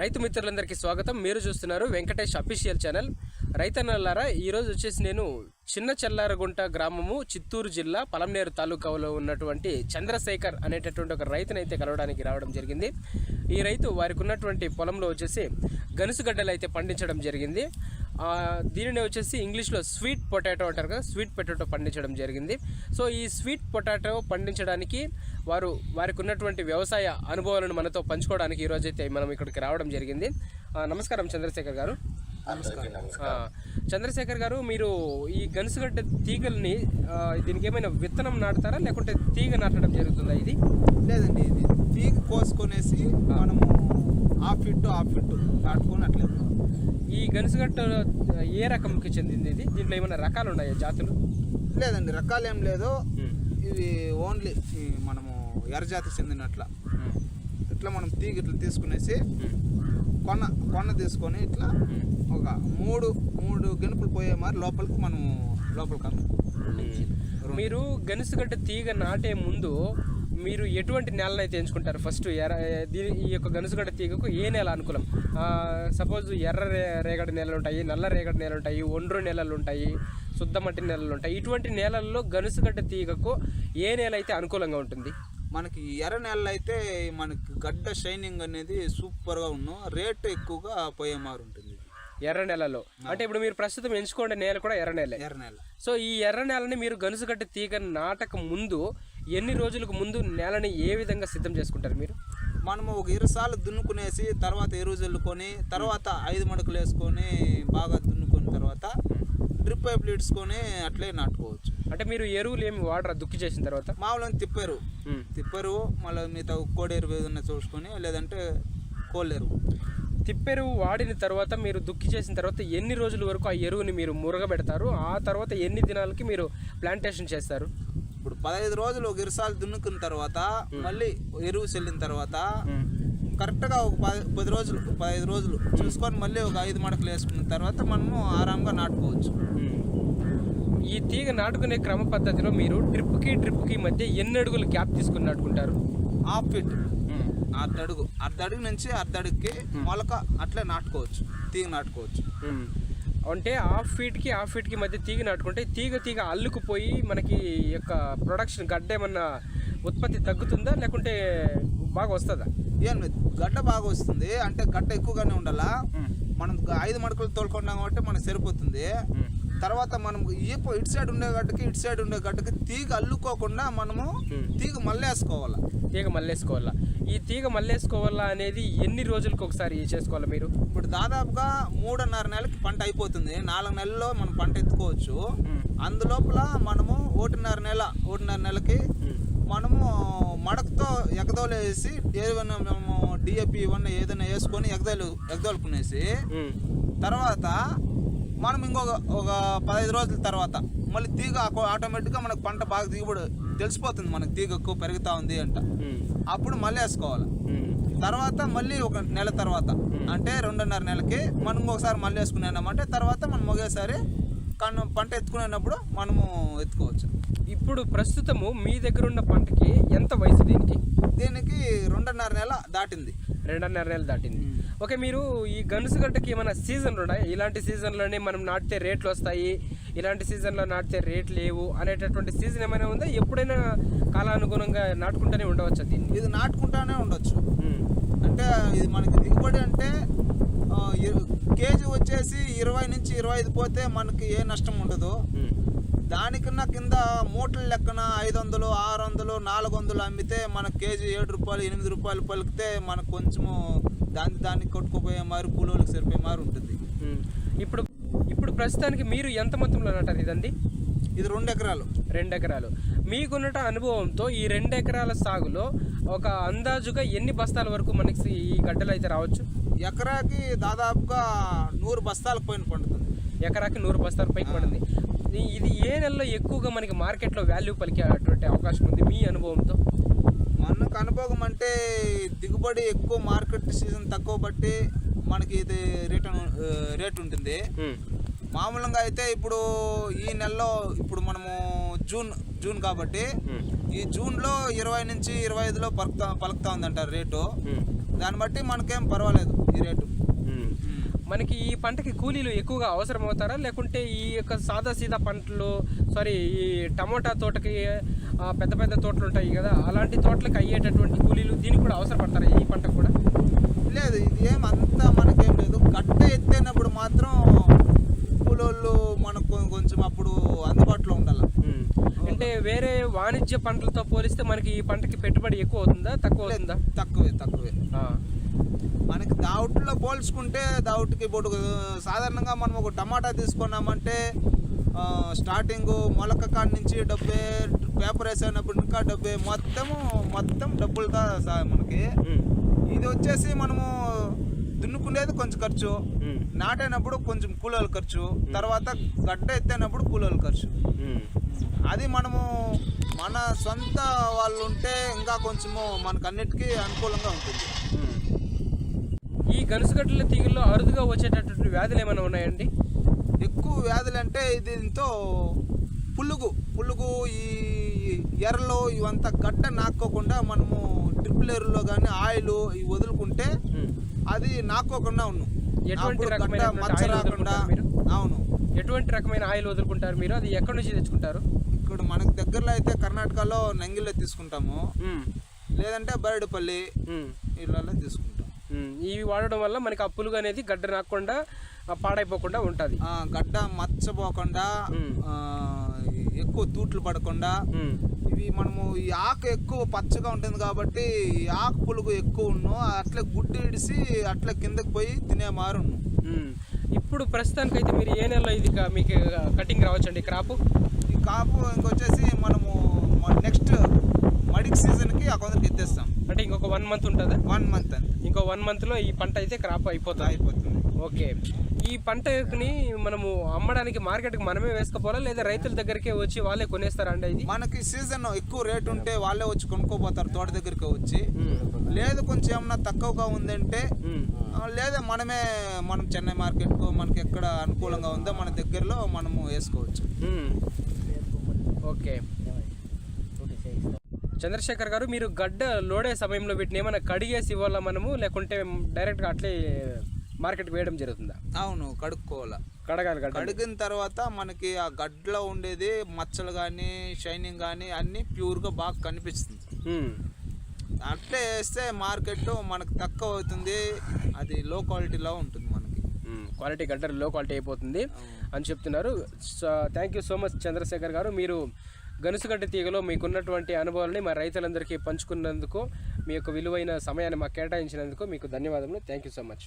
రైతు మిత్రులందరికీ స్వాగతం. మీరు చూస్తున్నారు వెంకటేష్ అఫీషియల్ ఛానల్. రైతన్నలారా ఈరోజు వచ్చేసి నేను చిన్న చెల్లారగుంట గ్రామము చిత్తూరు జిల్లా పలంనేరు తాలూకాలో ఉన్నటువంటి చంద్రశేఖర్ అనేటటువంటి ఒక రైతునైతే అయితే కలవడానికి రావడం జరిగింది. ఈ రైతు వారికి ఉన్నటువంటి పొలంలో వచ్చేసి గనుసుగడ్డలు అయితే పండించడం జరిగింది. దీనిని వచ్చేసి ఇంగ్లీష్లో స్వీట్ పొటాటో అంటారు కదా స్వీట్ పొటాటో పండించడం జరిగింది. సో ఈ స్వీట్ పొటాటో పండించడానికి వారు వారికి ఉన్నటువంటి వ్యవసాయ అనుభవాలను మనతో పంచుకోవడానికి ఈరోజు అయితే మనం ఇక్కడికి రావడం జరిగింది. నమస్కారం చంద్రశేఖర్ గారు. చంద్రశేఖర్ గారు మీరు ఈ గనుసుగడ్డ తీగల్ని దీనికి ఏమైనా విత్తనం నాటుతారా? లేకుంటే తీగ నాటడం జరుగుతుందా ఇది? లేదండి ఇది తీగ కోసుకొనేసి మనము హాఫ్ ఫిట్ హాఫ్ ఫిట్ నాటుకొని అట్లేదు ఈ గనుసుగడ్డ ఏ రకంకి చెందింది ఇది? దీంట్లో ఏమైనా రకాలు ఉన్నాయా జాతులు? లేదండి రకాలు ఏం లేదు ఇవి ఓన్లీ మనము ఎర్రజాతికి చెందినట్ల. ఇట్లా మనం తీగ ఇట్లా తీసుకునేసి కొన్న కొన్న తీసుకొని ఇట్లా ఒక మూడు మూడు గెనుపులు పోయే మరి లోపలికి మనము లోపలికి అమ్ము మీరు గనుసుగడ్డ తీగ నాటే ముందు మీరు ఎటువంటి నేలను అయితే ఎంచుకుంటారు? ఫస్ట్ ఎర్ర దీని ఈ యొక్క గనుసుగడ్డ తీగకు ఏ నేల అనుకూలం? సపోజ్ ఎర్ర రే- రేగడి నేలలు ఉంటాయి నల్ల రేగడి నేలలు ఉంటాయి ఒండ్రు నేలలు ఉంటాయి శుద్ధ మట్టి నేలలు ఉంటాయి ఇటువంటి నేలల్లో గనుసుగడ్డ తీగకు ఏ నేల అయితే అనుకూలంగా ఉంటుంది? మనకి ఎర్ర నెలలు అయితే మనకి గడ్డ షైనింగ్ అనేది సూపర్గా ఉన్ను రేటు ఎక్కువగా పోయే మారు ఉంటుంది. ఎర్ర నేలలో. అంటే ఇప్పుడు మీరు ప్రస్తుతం ఎంచుకునే నేల కూడా ఎర్ర నేలే. ఎర్ర నెల. సో ఈ ఎర్ర నేలని మీరు గనుసుగడ్డ తీగ నాటక ముందు ఎన్ని రోజులకు ముందు నేలని ఏ విధంగా సిద్ధం చేసుకుంటారు మీరు? మనము ఒక ఇరు సార్లు దున్నుకునేసి తర్వాత ఎరువు చల్లుకొని తర్వాత ఐదు మడుకులు వేసుకొని బాగా దున్నుకున్న తర్వాత డ్రిప్ పైపులు ఇడ్చుకొని అట్లే నాటుకోవచ్చు. అంటే మీరు ఎరువులు ఏమి వాడరా? దుక్కి చేసిన తర్వాత? మామూలుగా తిప్పారు. మ్మ్. తిప్పారు మళ్ళీ మిగతా కోడి ఎరువు ఏదైనా చూసుకొని లేదంటే కోళ్ళ ఎరువు. తిప్పెరువు వాడిన తర్వాత మీరు దుక్కి చేసిన తర్వాత ఎన్ని రోజుల వరకు ఆ ఎరువుని మీరు మురగబెడతారు? ఆ తర్వాత ఎన్ని దినాలకి మీరు ప్లాంటేషన్ చేస్తారు? ఇప్పుడు పదహైదు రోజులు ఒక ఇరుసార్లు దున్నుకున్న తర్వాత మళ్ళీ ఎరువు చల్లిన తర్వాత కరెక్ట్గా ఒక పది పది రోజులు పదహైదు రోజులు చూసుకొని మళ్ళీ ఒక ఐదు మడకలు వేసుకున్న తర్వాత మనము ఆరాంగా నాటుకోవచ్చు. ఈ తీగ నాటుకునే క్రమ పద్ధతిలో మీరు డ్రిప్కి డ్రిప్కి మధ్య ఎన్ని అడుగులు గ్యాప్ తీసుకుని నాటుకుంటారు? Half fit. అర్ధ అడుగు అర్ధ అడుగు నుంచి అర్ధ అడుగుకి మొలక అట్లే నాటుకోవచ్చు తీగ నాటుకోవచ్చు. అంటే హాఫ్ ఫీట్కి హాఫ్ ఫీట్కి మధ్య తీగ నాటుకుంటే తీగ తీగ అల్లుకుపోయి మనకి యొక్క ప్రొడక్షన్ గడ్డ ఏమన్నా ఉత్పత్తి తగ్గుతుందా? లేకుంటే బాగా వస్తుందా? ఏం లేదు. గడ్డ బాగా వస్తుంది. అంటే గడ్డ ఎక్కువగానే ఉండాలా? మనం ఐదు మడకలు తోలుకున్నాం కాబట్టి మనకు సరిపోతుంది. తర్వాత మనం ఈ ప- ఇటు సైడ్ ఉండే గడ్డకి ఇటు సైడ్ ఉండే గడ్డకి తీగ అల్లుకోకుండా మనము తీగ మళ్ళేసుకోవాలి. తీగ మల్లేసుకోవాలా ఈ తీగ మల్లేసుకోవాలా అనేది ఎన్ని రోజులకు ఒకసారి చేసుకోవాలా మీరు? ఇప్పుడు దాదాపుగా మూడున్నర నెలకి పంట అయిపోతుంది. నాలుగు నెలల్లో మనం పంట ఎత్తుకోవచ్చు. అందులోపల మనము ఒకటిన్నర నెల ఒకటిన్నర నెలకి మనము మడకతో ఎగదోలు వేసి ఏదైనా మేము డిఏపి ఇవన్నీ ఏదైనా వేసుకొని ఎగదోలు ఎగదోలుకునేసి. తర్వాత మనం ఇంకొక ఒక పదహైదు రోజుల తర్వాత మళ్ళీ తీగ ఆటోమేటిక్గా మనకు పంట బాగా దిగుబడి తెలిసిపోతుంది మనకు. తీగ ఎక్కువ పెరుగుతూ ఉంది అంట. అప్పుడు మళ్ళీ వేసుకోవాలి. తర్వాత మళ్ళీ ఒక నెల తర్వాత. అంటే రెండున్నర నెలకి మనం ఇంకొకసారి మళ్ళీ వేసుకున్నామంటే తర్వాత మనం ఒకేసారి కన్ను పంట ఎత్తుకునేటప్పుడు మనము ఎత్తుకోవచ్చు. ఇప్పుడు ప్రస్తుతము మీ దగ్గర ఉన్న పంటకి ఎంత వయసు దీనికి? దీనికి రెండున్నర నెల దాటింది. రెండున్నర నెలలు దాటింది. ఓకే మీరు ఈ గనుసుగడ్డకి ఏమైనా సీజన్లు ఉన్నాయి? ఇలాంటి సీజన్లోనే మనం నాటితే రేట్లు వస్తాయి. ఇలాంటి సీజన్లో నాటితే రేట్లు లేవు అనేటటువంటి సీజన్ ఏమైనా ఉందా? ఎప్పుడైనా కాలానుగుణంగా నాటుకుంటూనే ఉండవచ్చా దీన్ని? ఇది నాటుకుంటానే ఉండొచ్చు. అంటే ఇది మనకి దిగుబడి అంటే కేజీ వచ్చేసి ఇరవై నుంచి ఇరవై ఐదు పోతే మనకి ఏ నష్టం ఉండదు. దానికన్నా కింద మూటల లెక్కన ఐదు వందలు ఆరు వందలు నాలుగు వందలు అమ్మితే మన కేజీ ఏడు రూపాయలు ఎనిమిది రూపాయలు పలికితే మనకు కొంచెము దాన్ని దాన్ని కొట్టుకుపోయే మారి కూలోళ్ళకి సరిపోయే మారి ఉంటుంది. ఇప్పుడు ఇప్పుడు ప్రస్తుతానికి మీరు ఎంత మొత్తంలో నాటారు ఇదండి? ఇది రెండు ఎకరాలు. రెండు ఎకరాలు. మీకున్నట అనుభవంతో ఈ రెండు ఎకరాల సాగులో ఒక అందాజుగా ఎన్ని బస్తాల వరకు మనకి ఈ గడ్డలు అయితే రావచ్చు? ఎకరాకి దాదాపుగా నూరు బస్తాలకు పోయిన పండుతుంది. ఎకరాకి నూరు బస్తాల పైకి పడింది ఇది ఏ నెలలో ఎక్కువగా మనకి మార్కెట్లో వాల్యూ పలికేటువంటి అవకాశం ఉంది మీ అనుభవంతో? మనకు అనుభవం అంటే దిగుబడి ఎక్కువ మార్కెట్ సీజన్ తక్కువ బట్టి మనకి ఇది రిటర్న్ రేట్ ఉంటుంది. మామూలుగా అయితే ఇప్పుడు ఈ నెలలో ఇప్పుడు మనము జూన్ జూన్ కాబట్టి ఈ జూన్లో ఇరవై నుంచి ఇరవై ఐదులో పలుకుతా పలుకుతా ఉందంటారు రేటు. దాన్ని బట్టి మనకేం పర్వాలేదు. రేటు ఉమ్. మనకి ఈ పంటకి కూలీలు ఎక్కువగా అవసరం అవుతారా లేకుంటే ఈ యొక్క సాదా సీదా పంటలు సారీ ఈ టమోటా తోటకి పెద్ద పెద్ద తోటలు ఉంటాయి కదా అలాంటి తోటలకు అయ్యేటటువంటి కూలీలు దీనికి కూడా అవసరపడతారా ఈ పంటకు కూడా? లేదు ఇది ఏం అంత మనకేం లేదు. గడ్డ ఎత్తేనప్పుడు మాత్రం కూలోళ్ళు మనకు కొంచెం అప్పుడు అందుబాటులో ఉండాలి. అంటే వేరే వాణిజ్య పంటలతో పోలిస్తే మనకి ఈ పంటకి పెట్టుబడి ఎక్కువ అవుతుందా తక్కువ అవుతుందా? తక్కువే తక్కువే. మనకి దావుట్లో పోల్చుకుంటే దావుట్కి ఇప్పుడు సాధారణంగా మనం ఒక టమాటా తీసుకున్నామంటే స్టార్టింగ్ మొలక కాడ నుంచి డబ్బే పేపర్ వేసేటప్పుడు ఇంకా డబ్బే మొత్తము మొత్తం డబ్బులతో మనకి. ఇది వచ్చేసి మనము దున్నుకునేది కొంచెం ఖర్చు. నాటైనప్పుడు కొంచెం కూలోళ్ళ ఖర్చు తర్వాత గడ్డ ఎత్తేనప్పుడు కూలోళ్ళ ఖర్చు. అది మనము మన సొంత వాళ్ళు ఉంటే ఇంకా కొంచెము మనకు అన్నిటికీ అనుకూలంగా ఉంటుంది గనుసుగడ్డల తీగల్లో అరుదుగా వచ్చేటటువంటి వ్యాధులు ఏమైనా ఉన్నాయండి ఎక్కువ వ్యాధులు అంటే దీంతో పులుగు పులుగు ఈ ఎర్రలు ఇవంతా గడ్డ నాక్కోకుండా మనము డ్రిప్ ఎరువులో కానీ ఆయిల్ ఇవి వదులుకుంటే. అది నాక్కోకుండా ఉన్నాం ఎటువంటి రకమైన మచ్చ రాకుండా? అవును ఎటువంటి రకమైన ఆయిల్ వదులుకుంటారు మీరు అది ఎక్కడి నుంచి తెచ్చుకుంటారు ఇక్కడ మనకు దగ్గరలో అయితే కర్ణాటకలో నంగిల్లో తీసుకుంటాము. లేదంటే బరడుపల్లి. ఇళ్ళలో తీసుకుంటాం. ఇవి వాడడం వల్ల మనకి ఆ పులుగు అనేది గడ్డ నాకుండా ఆ, పాడైపోకుండా ఉంటుంది. గడ్డ మచ్చపోకుండా ఎక్కువ తూట్లు పడకుండా ఇవి మనము ఈ ఆకు ఎక్కువ పచ్చగా ఉంటుంది కాబట్టి ఈ ఆకు పులుగు ఎక్కువ ఉన్ను అట్లే గుడ్డు ఇడిసి అట్లే కిందకి పోయి తినే మారును ఇప్పుడు ప్రస్తుతానికైతే మీరు ఏ నెలలో ఇది మీకు కటింగ్ రావచ్చండి క్రాప్? ఈ కాపు ఇంకొచ్చేసి మనము నెక్స్ట్ మడికి సీజన్కి ఆ కొందరికి ఎత్తేస్తాం అంటే ఇంకొక వన్ మంత్ ఉంటుందా? వన్ మంత్ అంతే. ఇంకో వన్ మంత్లో ఈ పంట అయితే క్రాప్ అయిపోతుంది. అయిపోతుంది. ఓకే. ఈ పంటని మనము అమ్మడానికి మార్కెట్కి మనమే వేసుకోపోవాలా లేదా రైతుల దగ్గరికే వచ్చి వాళ్ళే కొనేస్తారా అండి ఇది? మనకి సీజన్ ఎక్కువ రేట్ ఉంటే వాళ్ళే వచ్చి కొనుక్కోపోతారు తోట దగ్గరికి వచ్చి. లేదు కొంచెం ఏమన్నా తక్కువగా ఉందంటే లేదా మనమే మనం చెన్నై మార్కెట్కు మనకి ఎక్కడ అనుకూలంగా ఉందో మన దగ్గరలో మనము వేసుకోవచ్చు. ఓకే. చంద్రశేఖర్ గారు మీరు గడ్డ లోడే సమయంలో వీటిని ఏమైనా కడిగేసి ఇవ్వాలా మనము? లేకుంటే డైరెక్ట్గా అట్లే మార్కెట్కి వేయడం జరుగుతుందా? అవును కడుక్కోవాలి. కడగాలి గడ్డ. కడిగిన తర్వాత మనకి ఆ గడ్డలో ఉండేది మచ్చలు కానీ షైనింగ్ కానీ అన్నీ ప్యూర్గా బాగా కనిపిస్తుంది. అట్లే వేస్తే మార్కెట్ మనకు తక్కువ అవుతుంది. అది లో క్వాలిటీలో ఉంటుంది మనకి. క్వాలిటీ గడ్డ లో క్వాలిటీ అయిపోతుంది అని చెప్తున్నారు. Thank you so much Chandrasekhar గారు. మీరు గనుసుగడ్డ తీగలో మీకున్నటువంటి అనుభవాలని మా రైతులందరికీ పంచుకున్నందుకు మీ యొక్క విలువైన సమయాన్ని మాకు కేటాయించినందుకు మీకు ధన్యవాదములు. Thank you so much